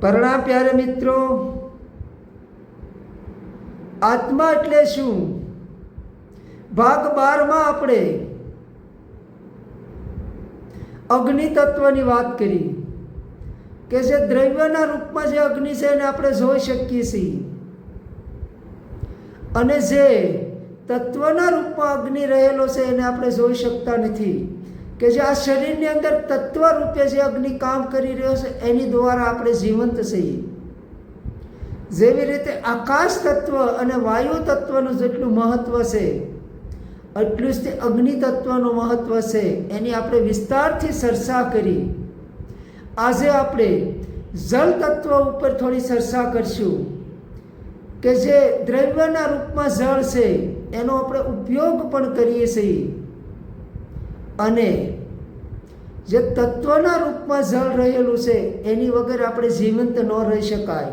પરણા પ્યારે મિત્રો, આત્મા એટલે શું? ભાગ બારમાં આપણે અગ્નિ તત્વની વાત કરી કે જે દ્રવ્યના રૂપમાં જે અગ્નિ છે એને આપણે જોઈ શકીએ છીએ. અને જે તત્વના રૂપમાં અગ્નિ રહેલો છે એને આપણે જોઈ શકતા નથી. કે જે આ શરીરની અંદર તત્વ રૂપે જે અગ્નિ કામ કરી રહ્યો છે, એની દ્વારા આપણે જીવંત છીએ. જેવી રીતે આકાશ તત્વ અને વાયુ તત્વનું જેટલું મહત્વ છે, એટલું જ તે અગ્નિ તત્વનું મહત્વ છે, એની આપણે વિસ્તારથી ચર્ચા કરી. આજે આપણે જળ તત્વ ઉપર થોડી ચર્ચા કરશું. કે જે દ્રવ્યના રૂપમાં જળ છે, એનો આપણે ઉપયોગ પણ કરીએ છીએ. અને જે તત્વના રૂપમાં જળ રહેલું છે, એની વગર આપણે જીવંત ન રહી શકાય.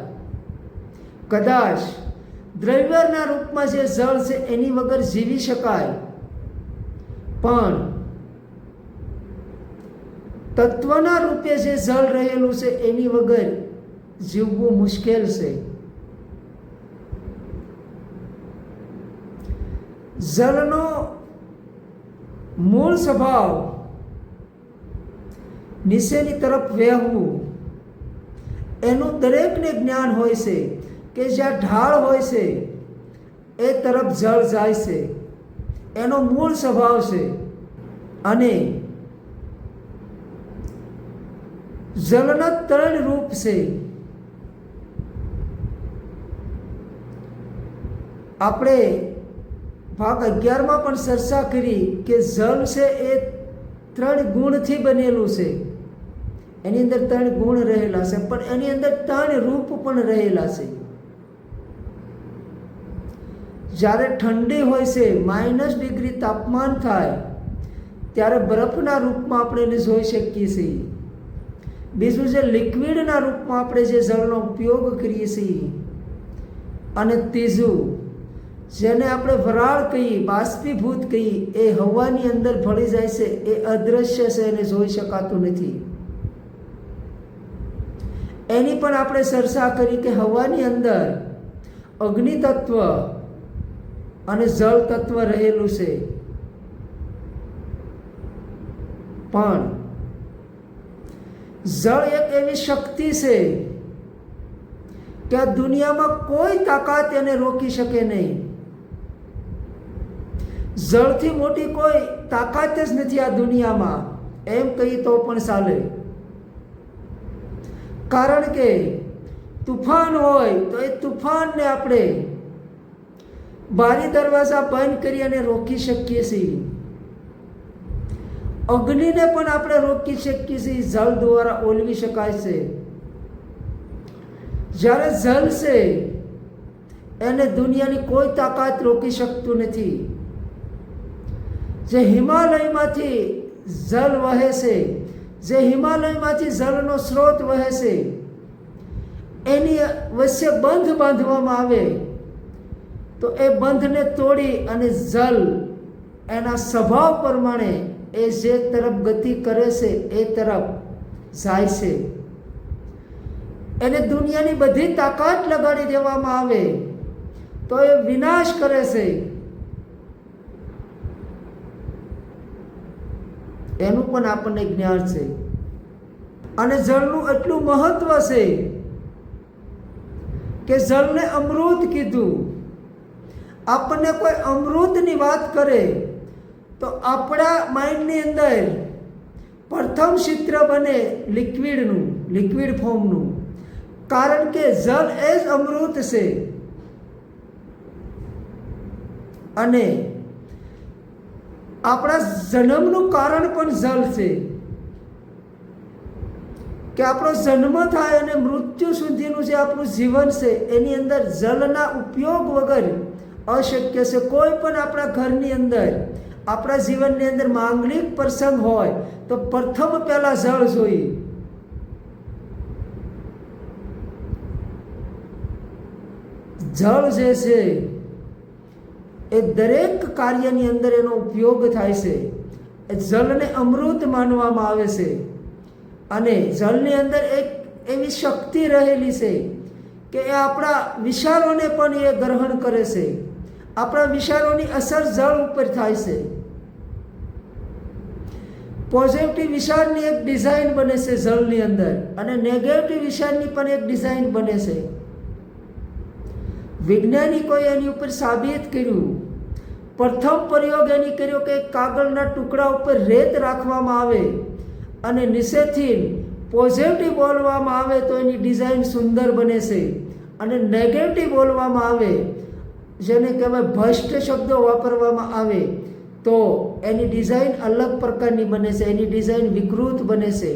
કદાચ દ્રવ્યના રૂપમાં જે જળ છે, એની વગર જીવી શકાય. પણ તત્વના રૂપે જે જળ રહેલું છે, એની વગર જીવવું મુશ્કેલ છે. જળનો મૂળ સ્વભાવ નીચેની તરફ વહેવું. એનું દરેકને જ્ઞાન હોય છે કે જ્યાં ઢાળ હોય છે, એ તરફ જળ જાય છે. એનો મૂળ સ્વભાવ છે. અને જળના ત્રણ રૂપ છે. આપણે ભાગ અગિયારમાં પણ ચર્ચા કરી કે જળ છે એ ત્રણ ગુણથી બનેલું છે. એની અંદર ત્રણ ગુણ રહેલા છે, પણ એની અંદર ત્રણ રૂપ પણ રહેલા છે. જ્યારે ઠંડી હોય છે, માઇનસ ડિગ્રી તાપમાન થાય, ત્યારે બરફના રૂપમાં આપણે એને જોઈ શકીએ છીએ. બીજું જે લિક્વિડના રૂપમાં આપણે જે જળનો ઉપયોગ કરીએ છીએ. અને ત્રીજું જેને આપણે વરાળ કહીએ, બાષ્પીભૂત કહીએ, એ હવાની અંદર ભળી જાય છે, એ અદૃશ્ય છે એને જોઈ શકાતું નથી. એની પણ આપણે ચર્ચા કરી કે હવાની અંદર અગ્નિ તત્વ અને જળ તત્વ રહેલું છે. પણ જળ એક એવી શક્તિ છે કે દુનિયામાં કોઈ તાકાત એને રોકી શકે નહીં. જળથી મોટી કોઈ તાકાત જ નથી આ દુનિયામાં. એમ કહી તો પણ ચાલે. કારણ કે તુફાન હોય તો એ તુફાનને આપણે બારી દરવાજા બંધ કરી અને રોકી શકીએ છીએ. અગ્નિને પણ આપણે રોકી શકીએ છીએ. જળ દ્વારા ઓલવી શકાય છે. જ્યારે જળ છે, એને દુનિયાની કોઈ તાકાત રોકી શકતું નથી. જે હિમાલયમાંથી જલ વહે છે, જે હિમાલયમાંથી જળનો સ્રોત વહે છે, એની વચ્ચે બંધ બાંધવામાં આવે, તો એ બંધને તોડી અને જલ એના સ્વભાવ પ્રમાણે એ જે તરફ ગતિ કરે છે, એ તરફ જાય છે. એને દુનિયાની બધી તાકાત લગાડી દેવામાં આવે, તો એ વિનાશ કરે છે. એનું પણ આપણને જ્ઞાન છે. અને જળનું એટલું મહત્વ છે કે જળને અમૃત કીધું. આપણને કોઈ અમૃતની વાત કરે તો આપણા માઇન્ડની અંદર પ્રથમ ચિત્ર બને લિક્વિડનું, લિક્વિડ ફોર્મનું. કારણ કે જળ એ જ અમૃત છે. અને આપણા જન્મનું કારણ પણ જળ છે. કે આપણો જન્મ થાય અને મૃત્યુ સુધીનું જે આપણું જીવન છે, એની અંદર જળના ઉપયોગ વગર અશક્ય છે. કોઈ પણ આપણા ઘરની અંદર, આપણા જીવનની અંદર માંગલિક પ્રસંગ હોય, તો પ્રથમ પહેલાં જળ જોઈએ. જળ જે છે એ દરેક કાર્યની અંદર એનો ઉપયોગ થાય છે. એ જલને અમૃત માનવામાં આવે છે. અને જલની અંદર એક એવી શક્તિ રહેલી છે કે એ આપણા વિચારોને પણ એ ગ્રહણ કરે છે. આપણા વિચારોની અસર જળ ઉપર થાય છે. પોઝિટિવ વિચારની એક ડિઝાઇન બને છે જળની અંદર અને નેગેટિવ વિચારની પણ એક ડિઝાઇન બને છે. વૈજ્ઞાનિકોએ એની ઉપર સાબિત કર્યું પ્રથમ પ્રયોગ એની કર્યો કે કાગળના ટુકડા ઉપર રેત રાખવામાં આવે અને નીચેથી પોઝિટિવ બોલવામાં આવે તો એની ડિઝાઇન સુંદર બને છે. અને નેગેટિવ બોલવામાં આવે, જેને કહેવાય ભ્રષ્ટ શબ્દો વાપરવામાં આવે, તો એની ડિઝાઇન અલગ પ્રકારની બને છે. એની ડિઝાઇન વિકૃત બને છે.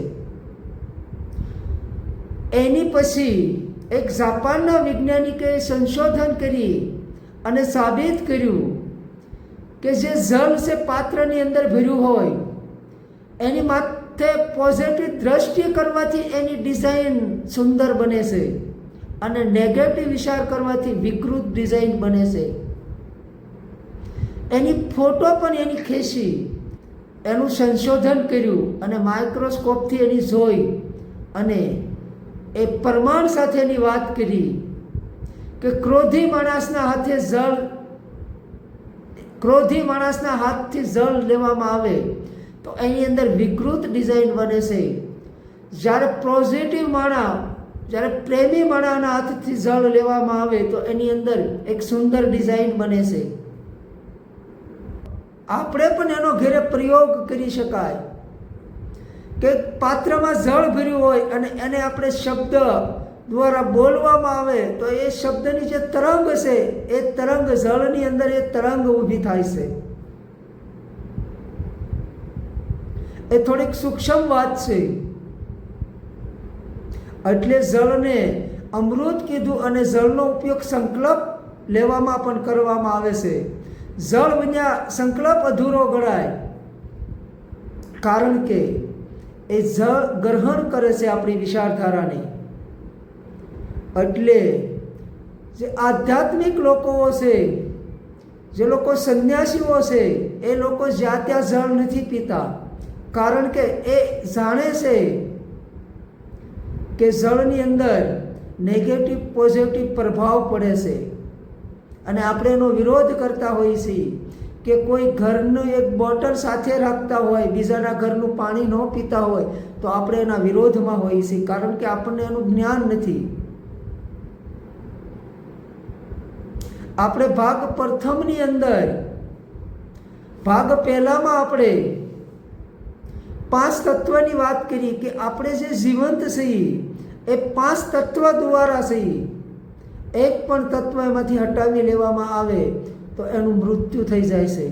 એની પછી એક જાપાનના વૈજ્ઞાનિકે સંશોધન કરી અને સાબિત કર્યું કે જે જલ છે પાત્રની અંદર ભર્યું હોય, એની માથે પોઝિટિવ દ્રષ્ટિ કરવાથી એની ડિઝાઇન સુંદર બને છે અને નેગેટિવ વિચાર કરવાથી વિકૃત ડિઝાઇન બને છે. એની ફોટો પણ એની ખેંચી, એનું સંશોધન કર્યું અને માઇક્રોસ્કોપથી એની જોઈ અને એ પ્રમાણ સાથેની વાત કરી કે ક્રોધી માણસના હાથે જળ ક્રોધી માણસના હાથથી જળ લેવામાં આવે, તો એની અંદર વિકૃત ડિઝાઇન બને છે. જ્યારે પોઝિટિવ માણા, જ્યારે પ્રેમી માણાના હાથથી જળ લેવામાં આવે, તો એની અંદર એક સુંદર ડિઝાઇન બને છે. આપણે પણ એનો ઘેરે પ્રયોગ કરી શકાય કે પાત્રમાં જળ ભર્યું હોય અને એને આપણે શબ્દ દ્વારા બોલવામાં આવે તો એ શબ્દની જે તરંગ છે, એ તરંગ જળની અંદર એ તરંગ ઊભી થાય છે. એ થોડીક સૂક્ષ્મ વાત છે. એટલે જળને અમૃત કીધું અને જળનો ઉપયોગ સંકલ્પ લેવામાં પણ કરવામાં આવે છે. જળ વિના સંકલ્પ અધૂરો ગણાય. કારણ કે એ જળ ગ્રહણ કરે છે આપણી વિચારધારાને. એટલે જે આધ્યાત્મિક લોકો છે જે લોકો સંન્યાસીઓ છે એ લોકો જ્યાં ત્યાં જળ નથી પીતા. કારણ કે એ જાણે છે કે જળની અંદર નેગેટિવ પોઝિટિવ પ્રભાવ પડે છે. અને આપણે એનો વિરોધ કરતા હોઈએ છીએ કે કોઈ ઘરનું એક બોટલ સાથે રાખતા હોય, બીજાના ઘરનું પાણી ન પીતા હોય, તો આપણે એના વિરોધમાં હોઈએ છીએ. કારણ કે આપણને એનું જ્ઞાન નથી. આપણે ભાગ પ્રથમની અંદર, ભાગ પહેલામાં આપણે પાંચ તત્વની વાત કરી કે આપણે જે જીવંત છીએ, એ પાંચ તત્વ દ્વારા છીએ. એક પણ તત્વ એમાંથી હટાવી લેવામાં આવે, તો એનું મૃત્યુ થઈ જાય છે.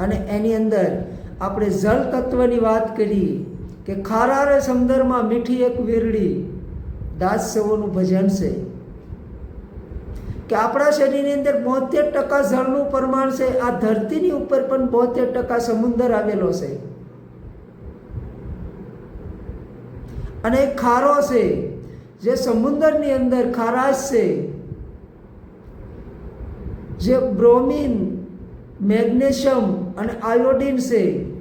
અને એની અંદર આપણે જળ તત્વની વાત કરી. કે ખારારે સમંદરમાં મીઠી એક વીરડી દાસ સવોનું ભજન છે. કે આપણા શરીરની અંદર બોતેર ટકા જળનું પ્રમાણ છે, આ ધરતીની ઉપર પણ બોતેર ટકા સમુદર આવેલો છે. અને ખારો છે, જે સમુદ્રની અંદર ખારાશ છે, જે બ્રોમિન, મેગ્નેશિયમ અને આયોડિન છે.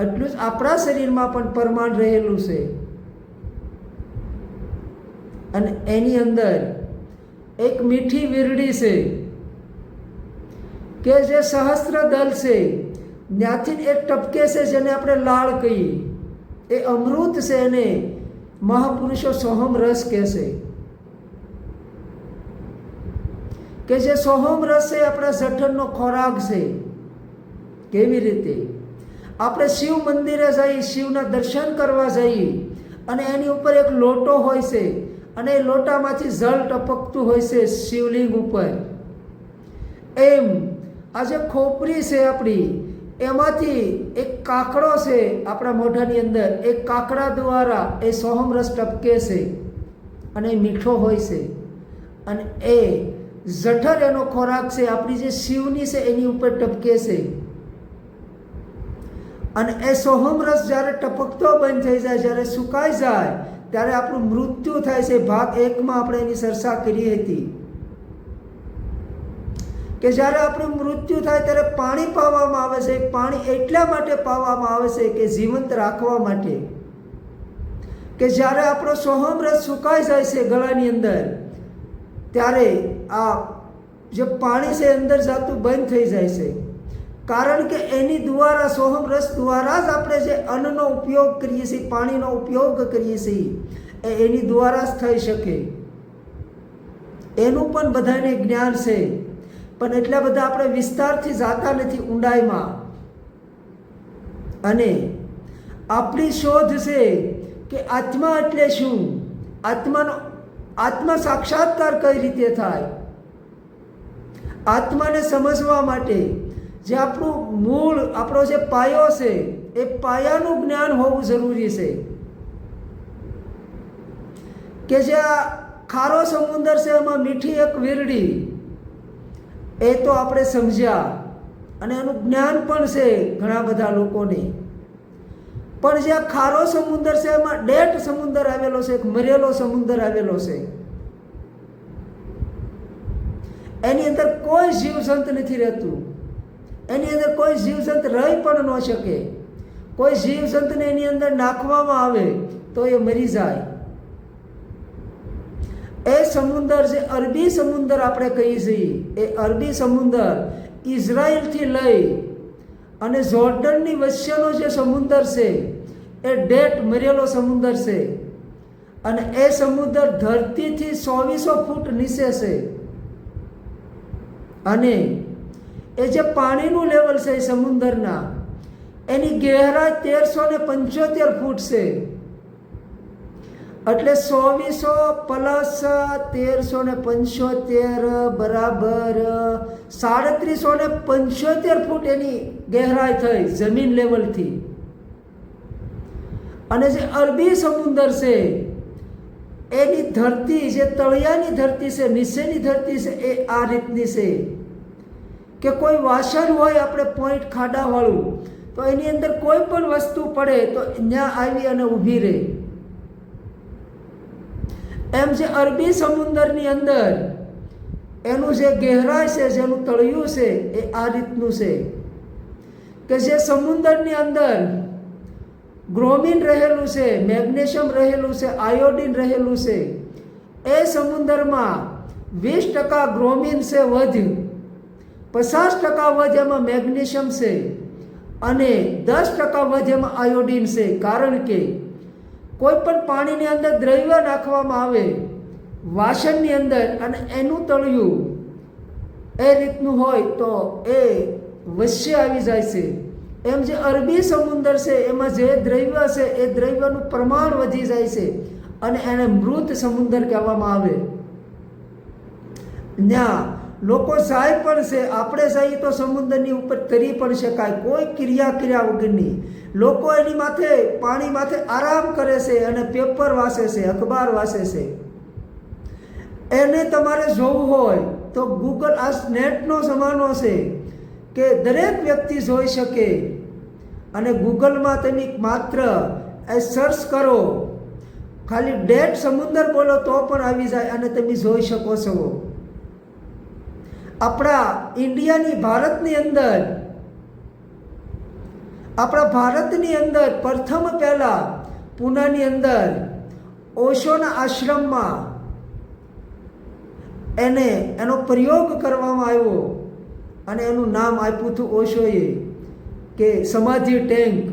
એટલું જ આપણા શરીરમાં પણ પરમાણ રહેલું છે. અને એની અંદર એક મીઠી વીરડી છે કે જે સહસ્ત્ર દલ છે. ત્યાંથી એક ટપકે છે જેને આપણે લાળ કહીએ. એ અમૃત છે એને મહાપુરુષો સોહમ રસ કહે છે. કે જે સોહમ રસ છે આપણા જઠરનો ખોરાક છે. કેવી રીતે? આપણે શિવ મંદિરે જઈએ શિવના દર્શન કરવા જઈએ અને એની ઉપર એક લોટો હોય છે અને એ લોટામાંથી જળ ટપકતું હોય છે શિવલિંગ ઉપર. એમ આ જે ખોપરી છે આપણી, એમાંથી એક કાકડો છે આપણા મોઢાની અંદર, એ કાકડા દ્વારા એ સોહમ રસ ટપકે છે અને એ મીઠો હોય છે. અને એ જઠર એનો ખોરાક છે, આપણી જે શિવની છે એની ઉપર ટપકે છે. અને એ સોહમ રસ જ્યારે ટપકતો બંધ થઈ જાય, જ્યારે સુકાઈ જાય, ત્યારે આપણું મૃત્યુ થાય છે. ભાગ એકમાં આપણે એની ચર્ચા કરી હતી. કે જ્યારે આપણું મૃત્યુ થાય ત્યારે પાણી પાવામાં આવે છે. પાણી એટલા માટે પાવામાં આવે છે કે જીવંત રાખવા માટે. કે જ્યારે આપણો સોહમ રસ સુકાઈ જાય છે ગળાની અંદર, ત્યારે આ જે પાણી છે અંદર જાતું બંધ થઈ જાય છે. કારણ કે એની દ્વારા, સોહમ રસ દ્વારા જ આપણે જે અન્નનો ઉપયોગ કરીએ છીએ, પાણીનો ઉપયોગ કરીએ છીએ, એ એની દ્વારા જ થઈ શકે. એનું પણ બધાને જ્ઞાન છે. પણ એટલા બધા આપણે વિસ્તારથી જાતા નથી ઊંડાઈમાં. અને આપણી શોધ છે કે આત્મા એટલે શું? આત્માનો, આત્મા સાક્ષાત્કાર કઈ રીતે થાય? આત્માને સમજવા માટે જે આપણું મૂળ, આપણો જે પાયો છે, એ પાયાનું જ્ઞાન હોવું જરૂરી છે. કે જે આ ખારો સમુદર છે, એમાં મીઠી એક વીરડી, એ તો આપણે સમજ્યા. અને એનું જ્ઞાન પણ છે ઘણા બધા લોકોને. પણ જે આ ખારો સમુદર છે, એમાં ડેટ સમુદર આવેલો છે, એક મરેલો સમુદર આવેલો છે. એની અંદર કોઈ જીવજંત નથી રહેતું. એની અંદર કોઈ જીવસંત રહી પણ ન શકે. કોઈ જીવસંતને એની અંદર નાખવામાં આવે તો એ મરી જાય. એ સમુદર જે અરબી સમુદર આપણે કહીએ છીએ, એ અરબી સમુદર ઇઝરાયલથી લઈ અને જોર્ડનની વચ્ચેનો જે સમુદર છે, એ ડેટ મરેલો સમુદર છે. અને એ સમુદર ધરતીથી ચોવીસો ફૂટ નીચે છે. અને એ જે પાણીનું લેવલ છે એ સમુદરના, એની ગહેરાઈ તેરસો ને પંચોતેર ફૂટ છે. એટલે ચોવીસો પ્લસ તેરસો ને પંચોતેર બરાબર સાડત્રીસો ને પંચોતેર ફૂટ એની ગહેરાઈ થઈ જમીન લેવલથી અને જે અરબી સમુદર છે, એની ધરતી, જે તળિયાની ધરતી છે, નીચેની ધરતી છે, એ આ રીતની છે. કે કોઈ વાસણ હોય આપણે પોઈન્ટ ખાડાવાળું, તો એની અંદર કોઈ પણ વસ્તુ પડે તો ત્યાં આવી અને ઊભી રહે. એમ જે અરબી સમુદરની અંદર એનું જે ગહેરાય છે, જેનું તળિયું છે, એ આ રીતનું છે. કે જે સમુદરની અંદર ગ્રોમિન રહેલું છે, મેગ્નેશિયમ રહેલું છે, આયોડિન રહેલું છે, એ સમુદરમાં વીસ ટકા ગ્રોમિન છે, વધ્યું. પચાસ ટકા વધ મેગ્નેશિયમ છે અને દસ ટકા વધ આયોડિન છે. કારણ કે કોઈ પણ પાણીની અંદર દ્રવ્ય નાખવામાં આવે, વાસણની અંદર અને એનું તળિયું એ રીતનું હોય તો એ વચ્ચે આવી જાય છે. એમ જે અરબી સમુદર છે, એમાં જે દ્રવ્ય છે, એ દ્રવ્યનું પ્રમાણ વધી જાય છે અને એને મૃત સમુદર કહેવામાં આવે. ત્યાં લોકો સહાય પણ છે, આપણે સહી તો સમુદ્રની ઉપર તરી પણ શકાય, કોઈ ક્રિયા ક્રિયા વગરની. લોકો એની માથે, પાણી માથે આરામ કરે છે અને પેપર વાંચે છે, અખબાર વાંચે છે. એને તમારે જોવું હોય તો ગૂગલ આ નેટનો જમાનો છે કે દરેક વ્યક્તિ જોઈ શકે અને ગૂગલમાં તમે માત્ર એ સર્ચ કરો. ખાલી ડેટ સમુદર બોલો તો પણ આવી જાય અને તમે જોઈ શકો છો. આપણા ઇન્ડિયાની ભારતની અંદર, આપણા ભારતની અંદર પ્રથમ પહેલાં પૂનાની અંદર ઓશોના આશ્રમમાં એને એનો પ્રયોગ કરવામાં આવ્યો અને એનું નામ આપ્યું હતું ઓશોએ કે સમાધિ ટેન્ક.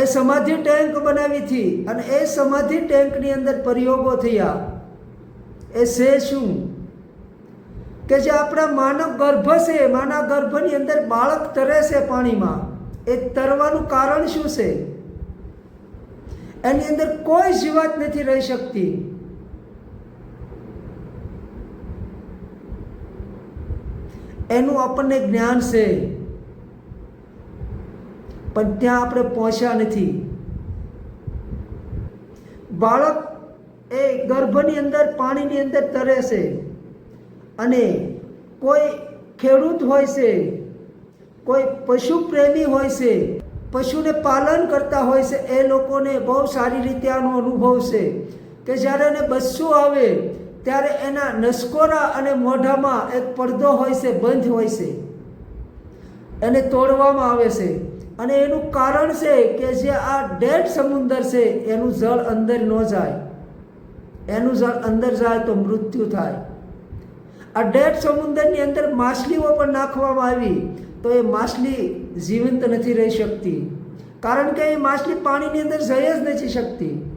એ સમાધિ ટેન્ક બનાવી હતી અને એ સમાધિ ટેન્કની અંદર પ્રયોગો થયા. એ છે શું? કે જે આપણા માનવ ગર્ભ છે માનવ ગર્ભની અંદર બાળક તરે છે પાણીમાં, એ તરવાનું કારણ શું છે? એની અંદર કોઈ જીવાત નથી રહી શકતી. એનું આપણને જ્ઞાન છે. પણ ત્યાં આપણે પહોંચ્યા નથી. બાળક એ ગર્ભની અંદર પાણીની અંદર તરે છે. અને કોઈ ખેડૂત હોય છે, કોઈ પશુ પ્રેમી હોય છે, પશુને પાલન કરતા હોય છે, એ લોકોને બહુ સારી રીતે આનો અનુભવ છે કે જ્યારે એને બચ્ચું આવે, ત્યારે એના નસકોરા અને મોઢામાં એક પડદો હોય છે, બંધ હોય છે. એને તોડવામાં આવે છે. અને એનું કારણ છે કે જે આ ડેડ સમુદર છે, એનું જળ અંદર ન જાય. એનું જળ અંદર જાય તો મૃત્યુ થાય. ડેડ સમુદરની અંદર માછલીઓ પણ નાખવામાં આવી, તો એ માછલી જીવંત નથી રહી શકતી. કારણ કે એ માછલી પાણીની અંદર જઈ જ નથી શકતી.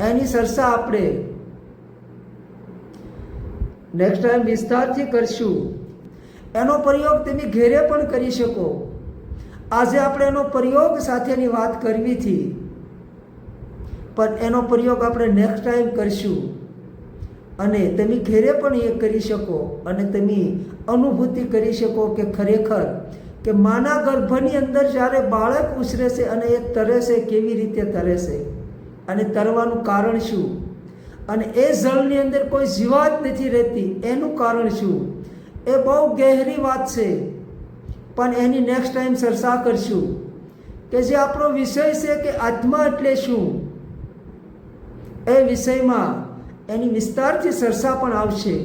એની સરસા આપણે નેક્સ્ટ ટાઈમ વિસ્તારથી કરશું. એનો પ્રયોગ તમે ઘેરે પણ કરી શકો. આજે આપણે એનો પ્રયોગ સાથેની વાત કરવી હતી. પણ એનો પ્રયોગ આપણે નેક્સ્ટ ટાઈમ કરીશું. અને તમે ઘેરે પણ એ કરી શકો અને તમે અનુભૂતિ કરી શકો કે ખરેખર કે માના ગર્ભની અંદર જ્યારે બાળક ઉછરે છે અને એ તરે છે કેવી રીતે તરે છે અને તરવાનું કારણ શું? અને એ જળની અંદર કોઈ જીવાત નથી રહેતી, એનું કારણ શું? એ બહુ ગહેરી વાત છે. પણ એની નેક્સ્ટ ટાઈમ ચર્ચા કરશું કે જે આપણો વિષય છે કે આત્મા એટલે શું? એ વિષયમાં એની વિસ્તારથી ચર્ચા પણ આવશે.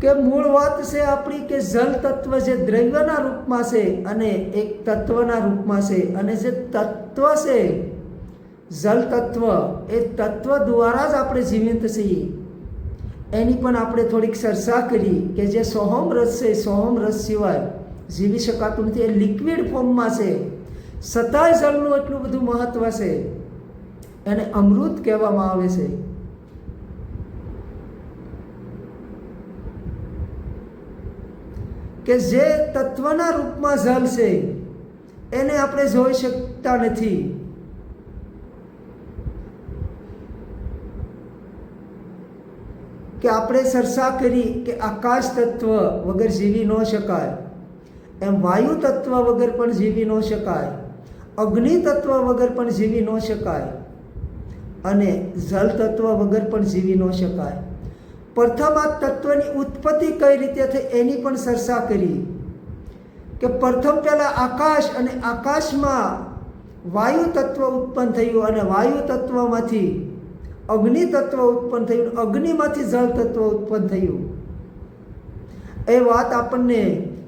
કે મૂળ વાત છે આપણી કે જલ તત્વ જે દ્રવ્યના રૂપમાં છે અને એક તત્વના રૂપમાં છે અને જે તત્વ છે જલ તત્વ એ તત્વ દ્વારા જ આપણે જીવિત છીએ. એની પણ આપણે થોડીક ચર્ચા કરી કે જે સોહમ રસ છે, સોહમ રસ સિવાય જીવી શકાતું નથી. એ લિક્વિડ ફોર્મમાં છે. છતાંય જળનું એટલું બધું મહત્વ છે, એને અમૃત કહેવામાં આવે છે. કે જે તત્વના રૂપમાં જળ છે, એને આપણે જોઈ શકતા નથી. કે આપણે ચર્ચા કરી કે આકાશ તત્વ વગર જીવી ન શકાય. એમ વાયુ તત્વ વગર પણ જીવી ન શકાય. અગ્નિ તત્વ વગર પણ જીવી ન શકાય અને જલ તત્વ વગર પણ જીવી ન શકાય. પ્રથમ આ તત્વની ઉત્પત્તિ કઈ રીતે થઈ એની પણ ચર્ચા કરી કે પ્રથમ પહેલાં આકાશ અને આકાશમાં વાયુ તત્વ ઉત્પન્ન થયું અને વાયુ તત્વમાંથી અગ્નિ તત્વ ઉત્પન્ન થયું અગ્નિમાંથી જળ તત્વ ઉત્પન્ન થયું. એ વાત આપણને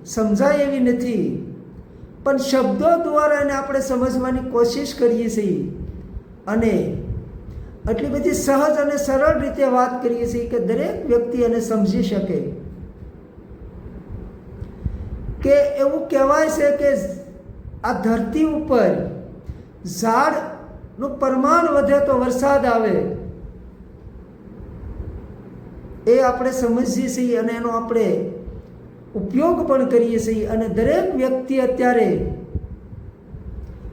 સમજાય એવી નથી. પણ શબ્દો દ્વારા એને આપણે સમજવાની કોશિશ કરીએ છીએ. અને આટલી બધી સહજ અને સરળ રીતે વાત કરીએ છીએ કે દરેક વ્યક્તિ એને સમજી શકે. કે એવું કહેવાય છે કે આ ધરતી ઉપર ઝાડનું પ્રમાણ વધે તો વરસાદ આવે. એ આપણે સમજીએ છીએ અને એનો આપણે ઉપયોગ પણ કરીએ છીએ અને દરેક વ્યક્તિ અત્યારે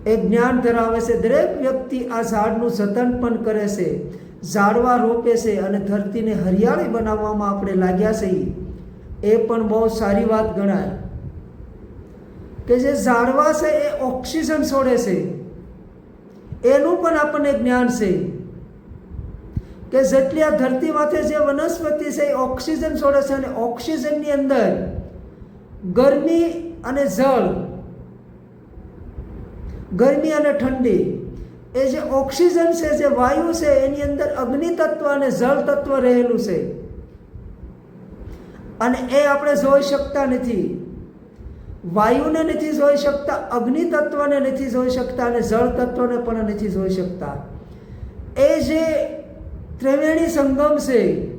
એ જ્ઞાન ધરાવે છે. દરેક વ્યક્તિ આ ઝાડનું જતન પણ કરે છે. ઝાડવા રોપે છે અને ધરતીને હરિયાળી બનાવવામાં આપણે લાગ્યા છીએ એ પણ બહુ સારી વાત ગણાય. કે જે ઝાડવા છે એ ઓક્સિજન છોડે છે. એનું પણ આપણને જ્ઞાન છે. કે જેટલી આ ધરતી માથે જે વનસ્પતિ છે એ ઓક્સિજન છોડે છે અને ઓક્સિજનની અંદર ગરમી અને જળ. ગરમી અને ઠંડી. એ જે ઓક્સિજન છે, જે વાયુ છે, એની અંદર અગ્નિ તત્વ અને જળ તત્વ રહેલું છે. અને એ આપણે જોઈ શકતા નથી. વાયુને નથી જોઈ શકતા, અગ્નિ તત્વને નથી જોઈ શકતા અને જળ તત્વને પણ નથી જોઈ શકતા. એ જે ત્રિવેણી સંગમ છે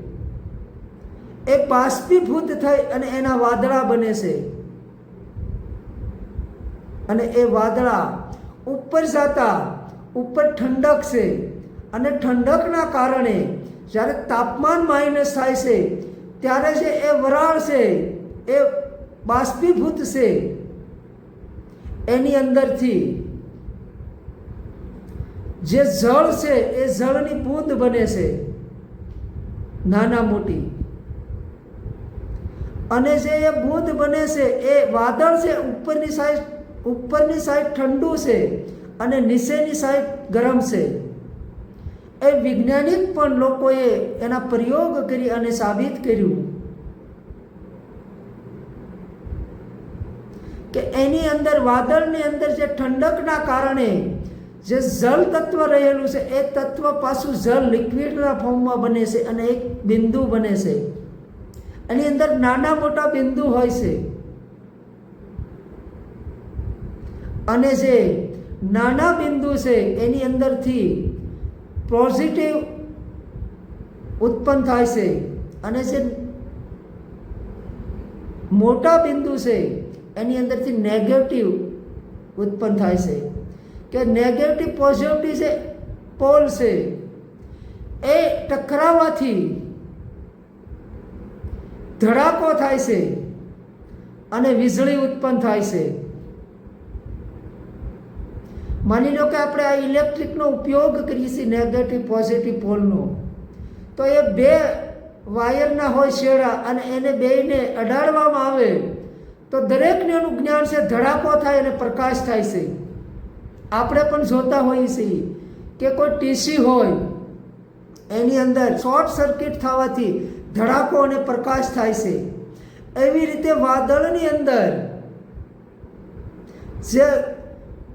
એ બાષ્પીભૂત થઈ અને એના વાદળા બને છે. અને એ વાદળા ઉપર જતા, ઉપર ઠંડક છે. અને ઠંડકના કારણે જ્યારે તાપમાન માઇનસ થાય છે, ત્યારે જે એ વરાળ છે, એ બાષ્પીભૂત છે. એની અંદરથી જે જળ છે, એ જળની બૂંદ બને છે. નાના મોટી. અને જે એ બૂંદ બને છે, એ વાદળ છે, ઉપરની સાઈડ ઉપરની સાઈડ ઠંડુ છે અને નીચેની સાઈડ ગરમ છે. એ વૈજ્ઞાનિક પણ લોકોએ એના પ્રયોગ કરી અને સાબિત કર્યું. કે એની અંદર, વાદળની અંદર જે ઠંડકના કારણે જે જળ તત્વ રહેલું છે, એ તત્વ પાછું જળ લિક્વિડના ફોર્મમાં બને છે અને એક બિંદુ બને છે. એની અંદર નાના મોટા બિંદુ હોય છે. અને જે નાના બિંદુ છે, એની અંદરથી પોઝિટિવ ઉત્પન્ન થાય છે. અને જે મોટા બિંદુ છે, એની અંદરથી નેગેટિવ ઉત્પન્ન થાય છે. કે નેગેટિવ પોઝિટિવ છે પોલ છે. એ ટકરાવાથી ધડાકો થાય છે અને વીજળી ઉત્પન્ન થાય છે. માની લો કે આપણે આ ઇલેક્ટ્રિકનો ઉપયોગ કરીએ છીએ નેગેટિવ પોઝિટિવ પોલનો તો એ બે વાયરના હોય શેડા અને એને બેયને અડાડવામાં આવે તો દરેકને એનું જ્ઞાન છે ધડાકો થાય અને પ્રકાશ થાય છે. આપણે પણ જોતા હોઈએ છીએ કે કોઈ ટીસી હોય એની અંદર શોર્ટ સર્કિટ થવાથી ધડાકો અને પ્રકાશ થાય છે. એવી રીતે વાદળની અંદર જે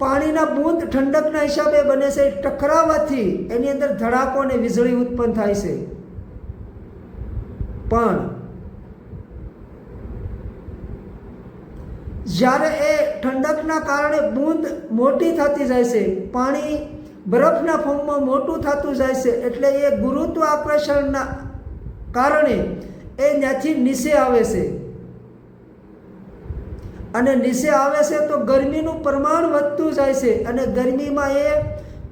પાણીના બૂંદ ઠંડકના હિસાબે બને છે ટકરાવાથી એની અંદર ધડાકો અને વીજળી ઉત્પન્ન થાય છે. પણ જ્યારે એ ઠંડકના કારણે બૂંદ મોટી થતી જાય છે, પાણી બરફના ફોર્મમાં મોટું થતું જાય છે, એટલે એ ગુરુત્વ આકર્ષણના કારણે એ ત્યાંથી નીચે આવે છે. અને નીચે આવે છે તો ગરમીનું પ્રમાણ વધતું જાય છે અને ગરમીમાં એ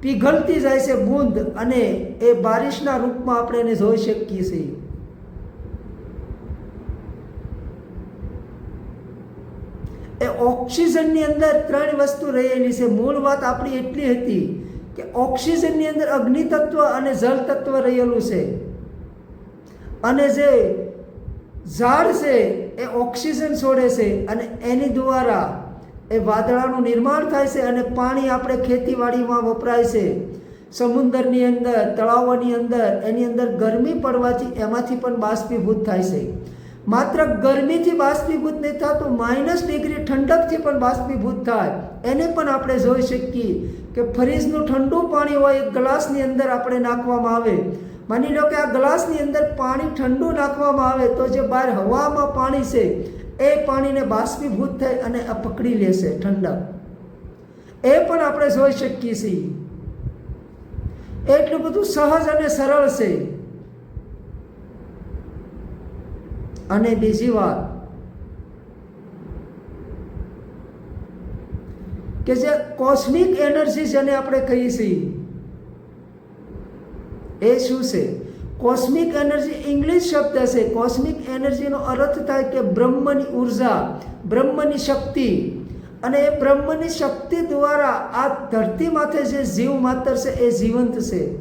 પીઘલતી જાય છે બૂંદ અને એ બારિશના રૂપમાં આપણે એને જોઈ શકીએ છીએ. એ ઓક્સિજનની અંદર ત્રણ વસ્તુ રહેલી છે. મૂળ વાત આપણી એટલી હતી કે ઓક્સિજનની અંદર અગ્નિ તત્વ અને જળ તત્વ રહેલું છે. અને જે ઝાડ છે, એ ઓક્સિજન છોડે છે અને એની દ્વારા એ વાદળાનું નિર્માણ થાય છે અને પાણી આપણે ખેતીવાડીમાં વપરાય છે. સમુદ્રની અંદર, તળાવોની અંદર, એની અંદર ગરમી પડવાથી એમાંથી પણ બાષ્પીભૂત થાય છે. માત્ર ગરમીથી બાષ્પીભૂત નહીં થતું માઇનસ ડિગ્રી ઠંડકથી પણ બાષ્પીભૂત થાય. એને પણ આપણે જોઈ શકીએ કે ફ્રીજનું ઠંડુ પાણી હોય, એક ગ્લાસની અંદર આપણે નાખવામાં આવે. માની લો કે આ ગ્લાસની અંદર પાણી ઠંડુ નાખવામાં આવે તો જે બહાર હવામાં પાણી છે, એ પાણીને બાષ્પીભૂત થઈ અને આ પકડી લેશે ઠંડક એ પણ આપણે જોઈ શકીએ છીએ. એટલું બધું સહજ અને સરળ છે. અને બીજી વાત, કે જે કોસ્મિક એનર્જી જેને આપણે કહીએ છીએ એ શું છે? કોસ્મિક એનર્જી ઇંગ્લિશ શબ્દ છે. કોસ્મિક એનર્જીનો અર્થ થાય કે બ્રહ્મની ઊર્જા, બ્રહ્મની શક્તિ. અને એ બ્રહ્મની શક્તિ દ્વારા આ ધરતી માથે જે જીવ માત્ર છે, એ જીવંત છે.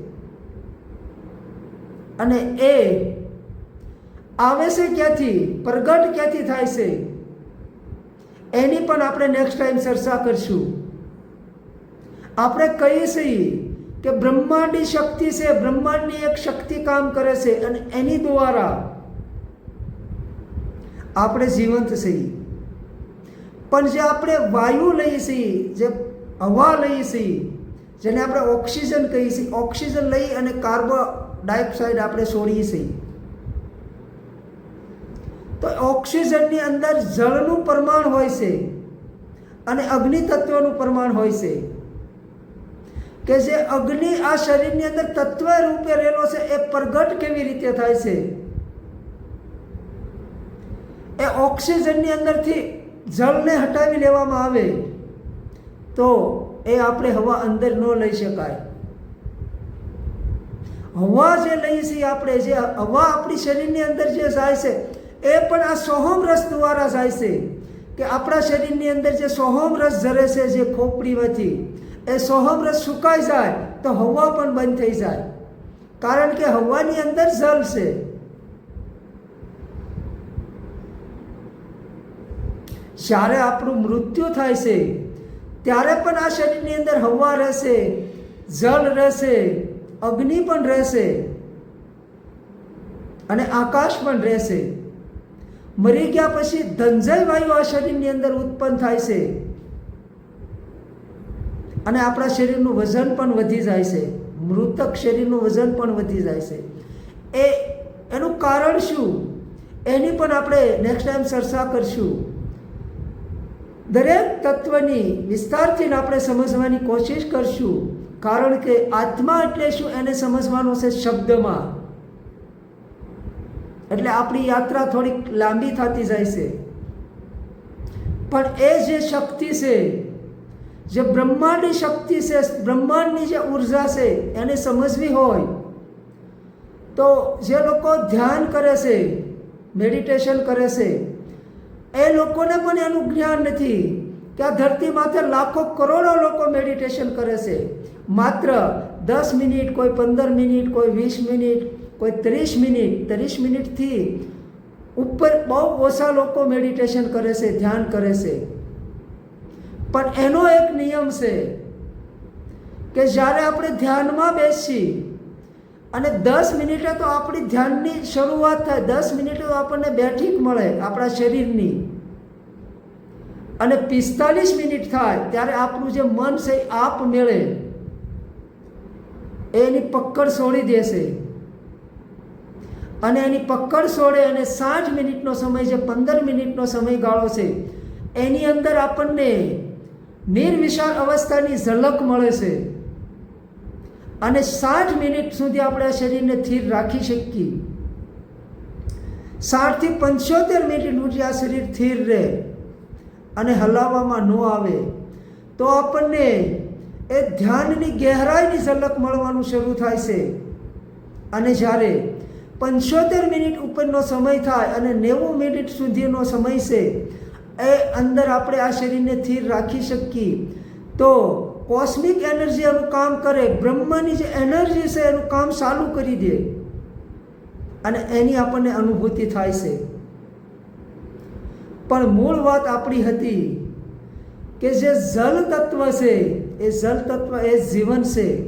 અને એ આવે છે ક્યાંથી? પ્રગટ ક્યાંથી થાય છે? એની પણ આપણે નેક્સ્ટ ટાઈમ ચર્ચા કરશું. આપણે કહીએ છીએ કે બ્રહ્માંડની શક્તિ છે, બ્રહ્માંડની એક શક્તિ કામ કરે છે અને એની દ્વારા આપણે જીવંત છીએ. પણ જે આપણે વાયુ લઈએ છીએ, જે હવા લઈએ છીએ, જેને આપણે ઓક્સિજન કહીએ છીએ, ઓક્સિજન લઈ અને કાર્બન ડાયોક્સાઇડ આપણે છોડીએ છીએ. તો ઓક્સિજનની અંદર જળનું પ્રમાણ હોય છે અને અગ્નિ તત્વનું પ્રમાણ હોય છે. કે જે અગ્નિ આ શરીરની અંદર તત્વ રૂપે રહેલો છે, એ પ્રગટ કેવી રીતે થાય છે? એ ઓક્સિજનની અંદરથી જળને હટાવી લેવામાં આવે તો એ આપણે હવા અંદર ન લઈ શકાય. હવા જે લઈએ છીએ આપણે, જે હવા આપણી શરીરની અંદર જે જાય છે, એ પણ આ સોહમ રસ દ્વારા જાય છે કે આપણા શરીરની અંદર જે સોહમ રસ ઝરે છે, જે ખોપડીમાંથી એ સોહમ રસ સુકાઈ જાય તો હવા પણ બંધ થઈ જાય. કારણ કે હવાની અંદર જલ છે. જ્યારે આપણું મૃત્યુ થાય છે, ત્યારે પણ આ શરીરની અંદર હવા રહેશે, જલ રહેશે, અગ્નિ પણ રહેશે અને આકાશ પણ રહેશે. મરી ગયા પછી ધનજય વાયુ આ શરીરની અંદર ઉત્પન્ન થાય છે. અને આપણા શરીરનું વજન પણ વધી જાય છે. મૃતક શરીરનું વજન પણ વધી જાય છે. એ, એનું કારણ શું? એની પણ આપણે નેક્સ્ટ ટાઈમ ચર્ચા કરશું. દરેક તત્વની વિસ્તારથી આપણે સમજવાની કોશિશ કરશું. કારણ કે આત્મા એટલે શું? એને સમજવાનું છે શબ્દમાં. એટલે આપણી યાત્રા થોડીક લાંબી થતી જાય છે. પણ એ જે શક્તિ છે જે બ્રહ્માંડની શક્તિ છે, બ્રહ્માંડની જે ઊર્જા છે, એને સમજવી હોય, તો જે લોકો ધ્યાન કરે છે, મેડિટેશન કરે છે, એ લોકોને પણ એનું જ્ઞાન નથી કે આ ધરતી માથે લાખો કરોડો લોકો મેડિટેશન કરે છે. માત્ર દસ મિનિટ, કોઈ પંદર મિનિટ, કોઈ વીસ મિનિટ, કોઈ ત્રીસ મિનિટ, ત્રીસ મિનિટથી ઉપર બહુ ઓછા લોકો મેડિટેશન કરે છે, ધ્યાન કરે છે. પણ એનો એક નિયમ છે કે જ્યારે આપણે ધ્યાનમાં બેસી અને દસ મિનિટે તો આપણી ધ્યાનની શરૂઆત થાય, દસ મિનિટે તો આપણને બેઠીક મળે આપણા શરીરની. અને પિસ્તાલીસ મિનિટ થાય ત્યારે આપણું જે મન છે આપ મેળે. એની પકડ છોડી દેશે. અને એની પકડ છોડે અને સાઠ મિનિટનો સમય જે પંદર મિનિટનો સમયગાળો છે, એની અંદર આપણને નિર્વિશાળ અવસ્થાની ઝલક મળે છે. અને સાઠ મિનિટ સુધી આપણે આ શરીરને સ્થિર રાખી શકીએ. સાઠથી પંચોતેર મિનિટ સુધી આ શરીર સ્થિર રહે અને હલાવવામાં ન આવે, તો આપણને એ ધ્યાનની ગહેરાઈની ઝલક મળવાનું શરૂ થાય છે. અને જ્યારે પંચોતેર મિનિટ ઉપરનો સમય થાય અને નેવું મિનિટ સુધીનો સમય છે એ અંદર આપણે આ શરીરને સ્થિર રાખી શકીએ. તો કોસ્મિક એનર્જી એનું કામ કરે, બ્રહ્માની જે એનર્જી છે એનું કામ ચાલુ કરી દે. અને એની આપણને અનુભૂતિ થાય છે. પણ મૂળ વાત આપણી હતી કે જે જલ તત્વ છે, એ જલ તત્વ એ જીવન છે.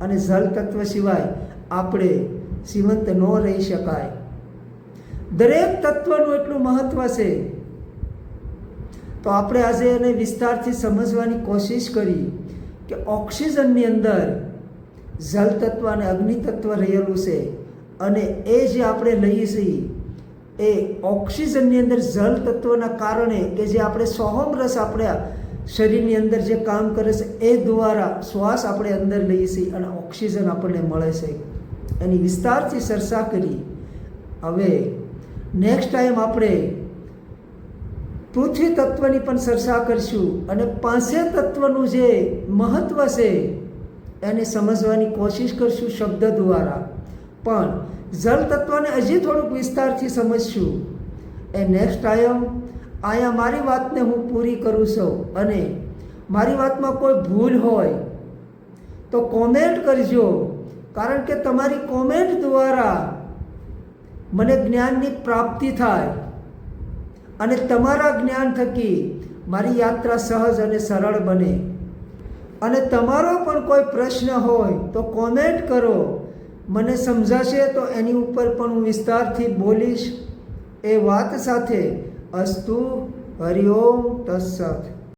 અને જલ તત્વ સિવાય આપણે જીવંત ન રહી શકાય. દરેક તત્વનું એટલું મહત્વ છે તો આપણે આજે એને વિસ્તારથી સમજવાની કોશિશ કરી કે ઓક્સિજનની અંદર જલ તત્વ અને અગ્નિ તત્વ રહેલું છે અને એ જે આપણે લઈએ છીએ, એ ઓક્સિજનની અંદર જલ તત્વના કારણે કે જે આપણે સોહમ રસ આપણે શરીરની અંદર જે કામ કરે છે, એ દ્વારા શ્વાસ આપણે અંદર લઈએ છીએ અને ઓક્સિજન આપણને મળે છે. એની વિસ્તારથી ચર્ચા કરી. હવે નેક્સ્ટ ટાઈમ આપણે પૃથ્વી તત્વની પણ ચર્ચા કરશું અને પાંચે તત્વનું જે મહત્વ છે, એને સમજવાની કોશિશ કરશું શબ્દ દ્વારા. પણ જળ તત્વને હજી થોડુંક વિસ્તારથી સમજશું. એ નેક્સ્ટ ટાઈમ અહીંયા મારી વાતને હું પૂરી કરું છું અને મારી વાતમાં કોઈ ભૂલ હોય તો કોમેન્ટ કરજો. કારણ કે તમારી કોમેન્ટ દ્વારા મને જ્ઞાનની પ્રાપ્તિ થાય. અને તમારા જ્ઞાન થકી મારી યાત્રા સહજ અને સરળ બને. અને તમારો પણ કોઈ પ્રશ્ન હોય તો કોમેન્ટ કરો. મને સમજાશે તો એની ઉપર પણ હું વિસ્તારથી બોલીશ. એ વાત સાથે અસ્તુ હરિઓમ તત્સત.